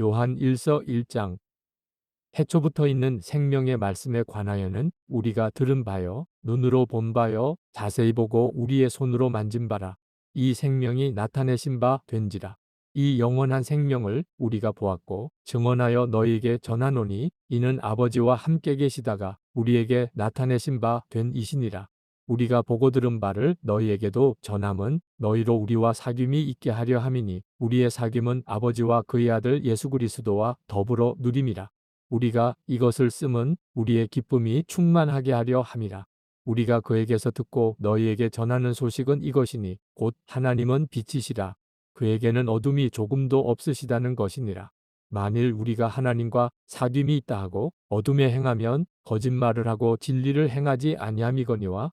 요한 1서 1장. 해초부터 있는 생명의 말씀에 관하여는 우리가 들은 바요 눈으로 본 바요 자세히 보고 우리의 손으로 만진 바라. 이 생명이 나타내신 바 된지라. 이 영원한 생명을 우리가 보았고 증언하여 너희에게 전하노니 이는 아버지와 함께 계시다가 우리에게 나타내신 바 된 이시니라 우리가 보고 들은 바를 너희에게도 전함은 너희로 우리와 사귐이 있게 하려 함이니 우리의 사귐은 아버지와 그의 아들 예수 그리스도와 더불어 누림이라 우리가 이것을 쓰면 우리의 기쁨이 충만하게 하려 함이라. 우리가 그에게서 듣고 너희에게 전하는 소식은 이것이니 곧 하나님은 빛이시라. 그에게는 어둠이 조금도 없으시다는 것이니라. 만일 우리가 하나님과 사귐이 있다 하고 어둠에 행하면 거짓말을 하고 진리를 행하지 아니함이거니와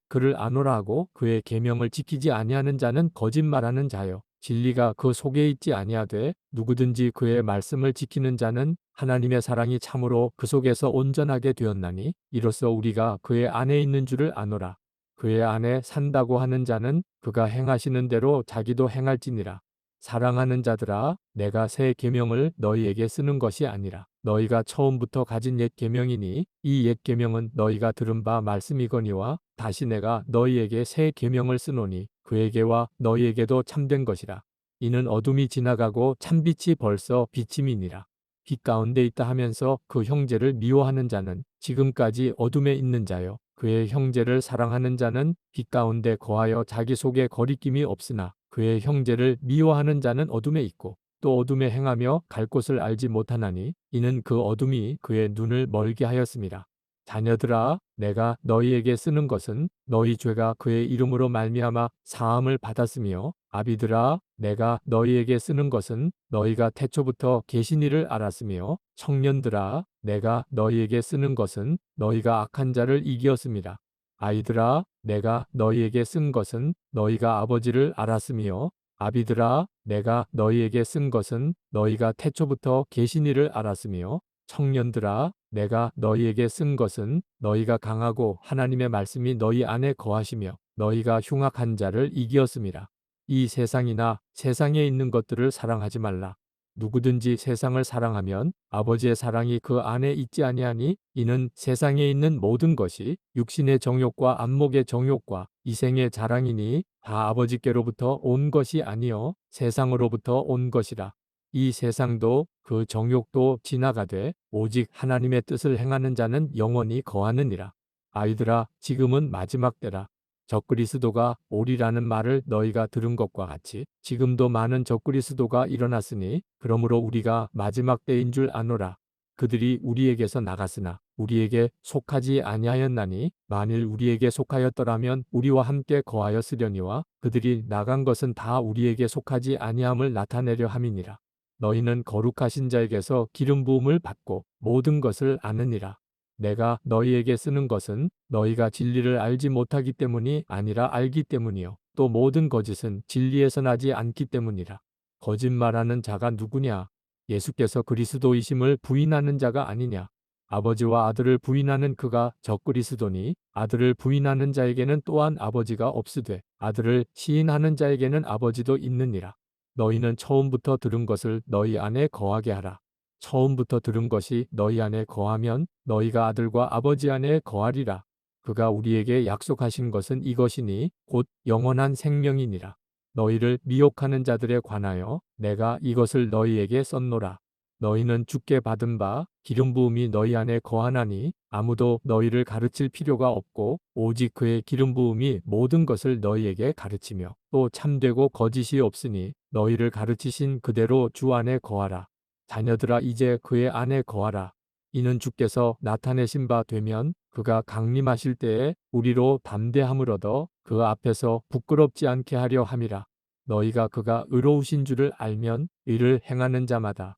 그를 하고 그의 계명을 지키지 아니하는 자는 거짓말하는 자요 진리가 그 속에 있지 아니하되 누구든지 그의 말씀을 지키는 자는 하나님의 사랑이 참으로 그 속에서 온전하게 되었나니 이로써 우리가 그의 안에 있는 줄을 아노라. 그의 안에 산다고 하는 자는 그가 행하시는 대로 자기도 행할지니라. 사랑하는 자들아 내가 새 계명을 너희에게 쓰는 것이 아니라 너희가 처음부터 가진 옛 계명이니 이 옛 계명은 너희가 들은 바 말씀이거니와 다시 내가 너희에게 새 계명을 쓰노니 그에게와 너희에게도 참된 것이라. 이는 어둠이 지나가고 참빛이 벌써 비침이니라. 빛 가운데 있다 하면서 그 형제를 미워하는 자는 지금까지 어둠에 있는 자요. 그의 형제를 사랑하는 자는 빛 가운데 거하여 자기 속에 거리낌이 없으나 그의 형제를 미워하는 자는 어둠에 있고 또 어둠에 행하며 갈 곳을 알지 못하나니 이는 그 어둠이 그의 눈을 멀게 하였습니다. 자녀들아 내가 너희에게 쓰는 것은 너희 죄가 그의 이름으로 말미암아 사함을 받았으며 아비들아 내가 너희에게 쓰는 것은 너희가 태초부터 계신 이를 알았으며 청년들아 내가 너희에게 쓰는 것은 너희가 악한 자를 이기었습니다. 아이들아 내가 너희에게 쓴 것은 너희가 아버지를 알았으며 아비들아 내가 너희에게 쓴 것은 너희가 태초부터 계신 이를 알았으며 청년들아 내가 너희에게 쓴 것은 너희가 강하고 하나님의 말씀이 너희 안에 거하시며 너희가 흉악한 자를 이기었음이라. 이 세상이나 세상에 있는 것들을 사랑하지 말라. 누구든지 세상을 사랑하면 아버지의 사랑이 그 안에 있지 아니하니 이는 세상에 있는 모든 것이 육신의 정욕과 안목의 정욕과 이생의 자랑이니 다 아버지께로부터 온 것이 아니요 세상으로부터 온 것이라. 이 세상도 그 정욕도 지나가되 오직 하나님의 뜻을 행하는 자는 영원히 거하느니라. 아이들아 지금은 마지막 때라. 적그리스도가 오리라는 말을 너희가 들은 것과 같이 지금도 많은 적그리스도가 일어났으니 그러므로 우리가 마지막 때인 줄 아노라. 그들이 우리에게서 나갔으나 우리에게 속하지 아니하였나니 만일 우리에게 속하였더라면 우리와 함께 거하였으려니와 그들이 나간 것은 다 우리에게 속하지 아니함을 나타내려 함이니라. 너희는 거룩하신 자에게서 기름 부음을 받고 모든 것을 아느니라. 내가 너희에게 쓰는 것은 너희가 진리를 알지 못하기 때문이 아니라 알기 때문이요. 또 모든 거짓은 진리에서 나지 않기 때문이라. 거짓말하는 자가 누구냐? 예수께서 그리스도이심을 부인하는 자가 아니냐? 아버지와 아들을 부인하는 그가 적그리스도니 아들을 부인하는 자에게는 또한 아버지가 없으되 아들을 시인하는 자에게는 아버지도 있느니라. 너희는 처음부터 들은 것을 너희 안에 거하게 하라. 처음부터 들은 것이 너희 안에 거하면 너희가 아들과 아버지 안에 거하리라. 그가 우리에게 약속하신 것은 이것이니 곧 영원한 생명이니라. 너희를 미혹하는 자들에 관하여 내가 이것을 너희에게 썼노라. 너희는 주께 받은 바 기름 부음이 너희 안에 거하나니 아무도 너희를 가르칠 필요가 없고 오직 그의 기름 부음이 모든 것을 너희에게 가르치며 또 참되고 거짓이 없으니 너희를 가르치신 그대로 주 안에 거하라. 자녀들아 이제 그의 안에 거하라. 이는 주께서 나타내신 바 되면 그가 강림하실 때에 우리로 담대함을 얻어 그 앞에서 부끄럽지 않게 하려 함이라. 너희가 그가 의로우신 줄을 알면 이를 행하는 자마다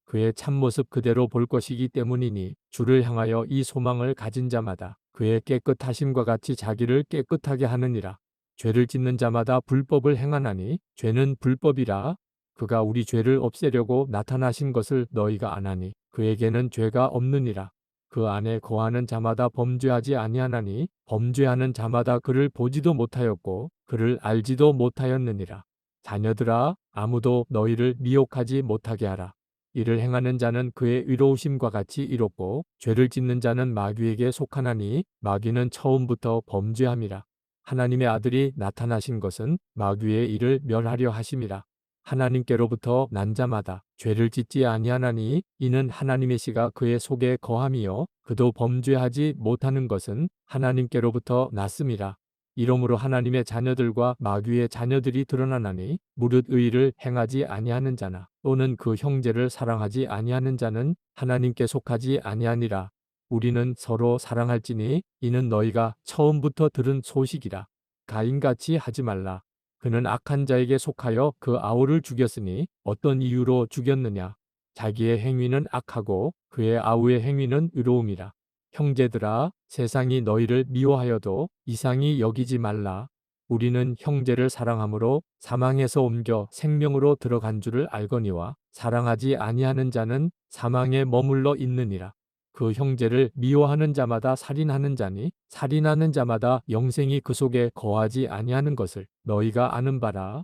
그의 참모습 그대로 볼 것이기 때문이니 주를 향하여 이 소망을 가진 자마다 그의 깨끗하심과 같이 자기를 깨끗하게 하느니라. 죄를 짓는 자마다 불법을 행하나니 죄는 불법이라. 그가 우리 죄를 없애려고 나타나신 것을 너희가 아나니 그에게는 죄가 없느니라. 그 안에 거하는 자마다 범죄하지 아니하나니 범죄하는 자마다 그를 보지도 못하였고 그를 알지도 못하였느니라. 자녀들아 아무도 너희를 미혹하지 못하게 하라. 이를 행하는 자는 그의 의로우심과 같이 이롭고 죄를 짓는 자는 마귀에게 속하나니 마귀는 처음부터 범죄함이라. 하나님의 아들이 나타나신 것은 마귀의 일을 멸하려 하심이라. 하나님께로부터 난 자마다 죄를 짓지 아니하나니 이는 하나님의 씨가 그의 속에 거함이요 그도 범죄하지 못하는 것은 하나님께로부터 났음이라. 이러므로 하나님의 자녀들과 마귀의 자녀들이 드러나나니 무릇 의를 행하지 아니하는 자나 또는 그 형제를 사랑하지 아니하는 자는 하나님께 속하지 아니하니라. 우리는 서로 사랑할지니 이는 너희가 처음부터 들은 소식이라. 가인같이 하지 말라. 그는 악한 자에게 속하여 그 아우를 죽였으니 어떤 이유로 죽였느냐. 자기의 행위는 악하고 그의 아우의 행위는 의로움이라. 형제들아 세상이 너희를 미워하여도 이상히 여기지 말라. 우리는 형제를 사랑함으로 사망에서 옮겨 생명으로 들어간 줄을 알거니와 사랑하지 아니하는 자는 사망에 머물러 있느니라. 그 형제를 미워하는 자마다 살인하는 자니 살인하는 자마다 영생이 그 속에 거하지 아니하는 것을 너희가 아는 바라.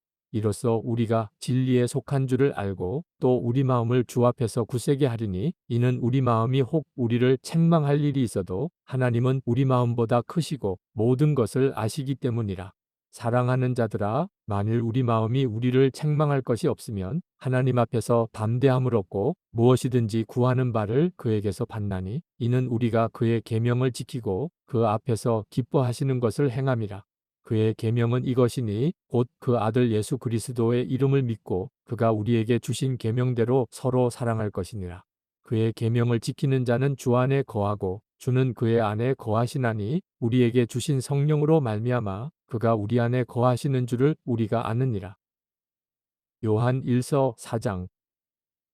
이로써 우리가 진리에 속한 줄을 알고 또 우리 마음을 주 앞에서 굳세게 하리니 이는 우리 마음이 혹 우리를 책망할 일이 있어도 하나님은 우리 마음보다 크시고 모든 것을 아시기 때문이라. 사랑하는 자들아 만일 우리 마음이 우리를 책망할 것이 없으면 하나님 앞에서 담대함을 얻고 무엇이든지 구하는 바를 그에게서 받나니 이는 우리가 그의 계명을 지키고 그 앞에서 기뻐하시는 것을 행함이라. 그의 계명은 이것이니 곧 그 아들 예수 그리스도의 이름을 믿고 그가 우리에게 주신 계명대로 서로 사랑할 것이니라. 그의 계명을 지키는 자는 주 안에 거하고 주는 그의 안에 거하시나니 우리에게 주신 성령으로 말미암아 그가 우리 안에 거하시는 줄을 우리가 아느니라. 요한 1서 4장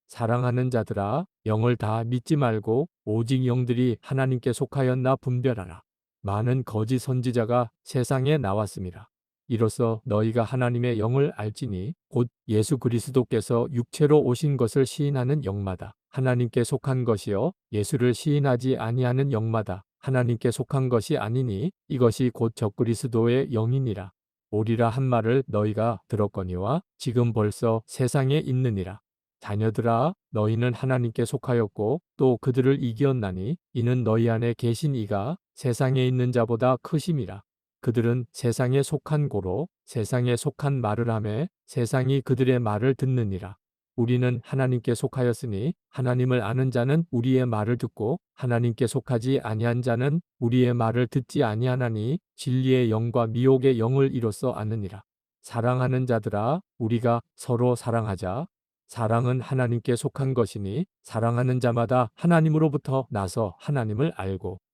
사랑하는 자들아 영을 다 믿지 말고 오직 영들이 하나님께 속하였나 분별하라. 많은 거짓 선지자가 세상에 나왔습니다. 이로써 너희가 하나님의 영을 알지니 곧 예수 그리스도께서 육체로 오신 것을 시인하는 영마다 하나님께 속한 것이요 예수를 시인하지 아니하는 영마다 하나님께 속한 것이 아니니 이것이 곧 적 그리스도의 영이니라. 오리라 한 말을 너희가 들었거니와 지금 벌써 세상에 있느니라. 자녀들아 너희는 하나님께 속하였고 또 그들을 이기었나니 이는 너희 안에 계신 이가 세상에 있는 자보다 크심이라. 그들은 세상에 속한 고로 세상에 속한 말을 하매 세상이 그들의 말을 듣느니라. 우리는 하나님께 속하였으니 하나님을 아는 자는 우리의 말을 듣고 하나님께 속하지 아니한 자는 우리의 말을 듣지 아니하나니 진리의 영과 미혹의 영을 이로써 아느니라. 사랑하는 자들아 우리가 서로 사랑하자. 사랑은 하나님께 속한 것이니 사랑하는 자마다 하나님으로부터 나서 하나님을 알고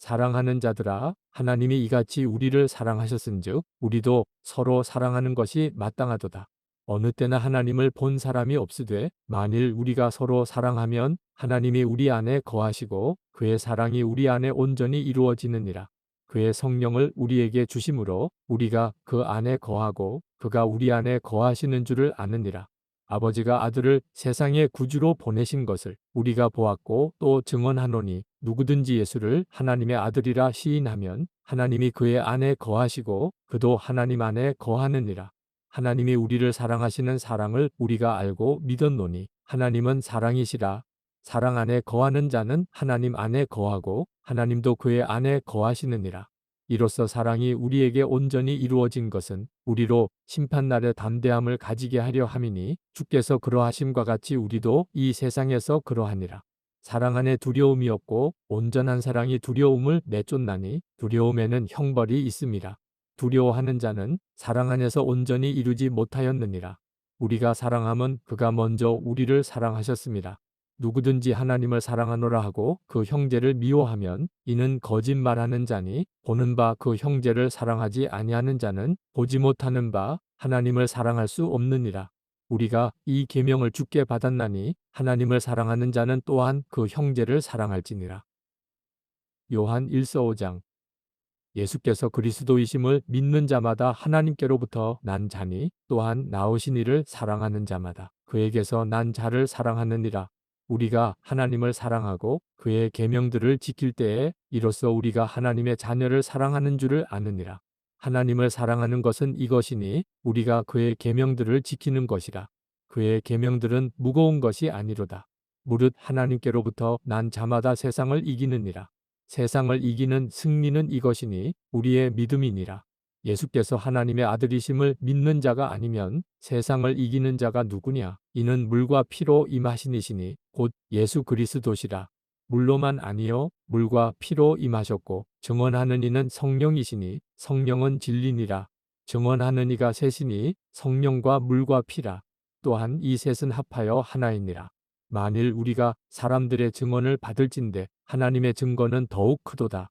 사랑하는 자들아 하나님이 이같이 우리를 사랑하셨은즉 우리도 서로 사랑하는 것이 마땅하도다. 어느 때나 하나님을 본 사람이 없으되 만일 우리가 서로 사랑하면 하나님이 우리 안에 거하시고 그의 사랑이 우리 안에 온전히 이루어지느니라. 그의 성령을 우리에게 주심으로 우리가 그 안에 거하고 그가 우리 안에 거하시는 줄을 아느니라. 아버지가 아들을 세상의 구주로 보내신 것을 우리가 보았고 또 증언하노니 누구든지 예수를 하나님의 아들이라 시인하면 하나님이 그의 안에 거하시고 그도 하나님 안에 거하느니라. 하나님이 우리를 사랑하시는 사랑을 우리가 알고 믿었노니 하나님은 사랑이시라. 사랑 안에 거하는 자는 하나님 안에 거하고 하나님도 그의 안에 거하시느니라. 이로써 사랑이 우리에게 온전히 이루어진 것은 우리로 심판날의 담대함을 가지게 하려 함이니 주께서 그러하심과 같이 우리도 이 세상에서 그러하니라. 사랑 안에 두려움이 없고 온전한 사랑이 두려움을 내쫓나니 두려움에는 형벌이 있음이라. 두려워하는 자는 사랑 안에서 온전히 이루지 못하였느니라. 우리가 사랑함은 그가 먼저 우리를 사랑하셨습니다. 누구든지 하나님을 사랑하노라 하고 그 형제를 미워하면 이는 거짓말하는 자니 보는 바 그 형제를 사랑하지 아니하는 자는 보지 못하는 바 하나님을 사랑할 수 없느니라. 우리가 이 계명을 주께 받았나니 하나님을 사랑하는 자는 또한 그 형제를 사랑할지니라. 요한 1서 5장 예수께서 그리스도이심을 믿는 자마다 하나님께로부터 난 자니 또한 나오신 이를 사랑하는 자마다 그에게서 난 자를 사랑하느니라. 우리가 하나님을 사랑하고 그의 계명들을 지킬 때에 이로써 우리가 하나님의 자녀를 사랑하는 줄을 아느니라. 하나님을 사랑하는 것은 이것이니 우리가 그의 계명들을 지키는 것이라. 그의 계명들은 무거운 것이 아니로다. 무릇 하나님께로부터 난 자마다 세상을 이기느니라. 세상을 이기는 승리는 이것이니 우리의 믿음이니라. 예수께서 하나님의 아들이심을 믿는 자가 아니면 세상을 이기는 자가 누구냐? 이는 물과 피로 임하신 이시니 곧 예수 그리스도시라. 물로만 아니요 물과 피로 임하셨고 증언하는 이는 성령이시니 성령은 진리니라. 증언하는 이가 셋이니 성령과 물과 피라. 또한 이 셋은 합하여 하나이니라. 만일 우리가 사람들의 증언을 받을진대 하나님의 증거는 더욱 크도다.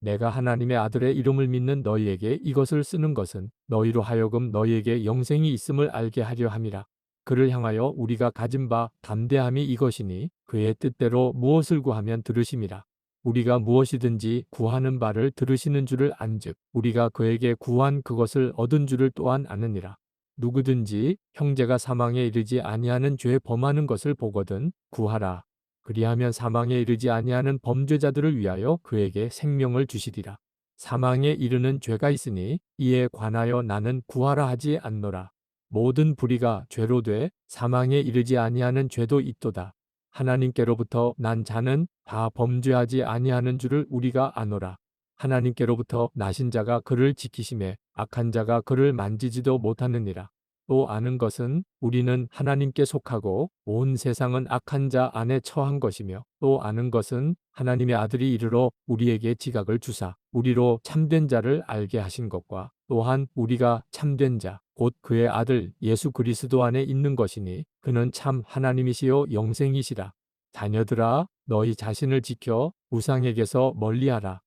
내가 하나님의 아들의 이름을 믿는 너희에게 이것을 쓰는 것은 너희로 하여금 너희에게 영생이 있음을 알게 하려 함이라. 그를 향하여 우리가 가진 바 담대함이 이것이니 그의 뜻대로 무엇을 구하면 들으심이라. 우리가 무엇이든지 구하는 바를 들으시는 줄을 안즉 우리가 그에게 구한 그것을 얻은 줄을 또한 아느니라. 누구든지 형제가 사망에 이르지 아니하는 죄 범하는 것을 보거든 구하라. 그리하면 사망에 이르지 아니하는 범죄자들을 위하여 그에게 생명을 주시리라. 사망에 이르는 죄가 있으니 이에 관하여 나는 구하라 하지 않노라. 모든 불의가 죄로 돼 사망에 이르지 아니하는 죄도 있도다. 하나님께로부터 난 자는 다 범죄하지 아니하는 줄을 우리가 아노라. 하나님께로부터 나신 자가 그를 지키심에 악한 자가 그를 만지지도 못하느니라. 또 아는 것은 우리는 하나님께 속하고 온 세상은 악한 자 안에 처한 것이며 또 아는 것은 하나님의 아들이 이르러 우리에게 지각을 주사 우리로 참된 자를 알게 하신 것과 또한 우리가 참된 자 곧 그의 아들 예수 그리스도 안에 있는 것이니 그는 참 하나님이시요 영생이시라. 자녀들아 너희 자신을 지켜 우상에게서 멀리하라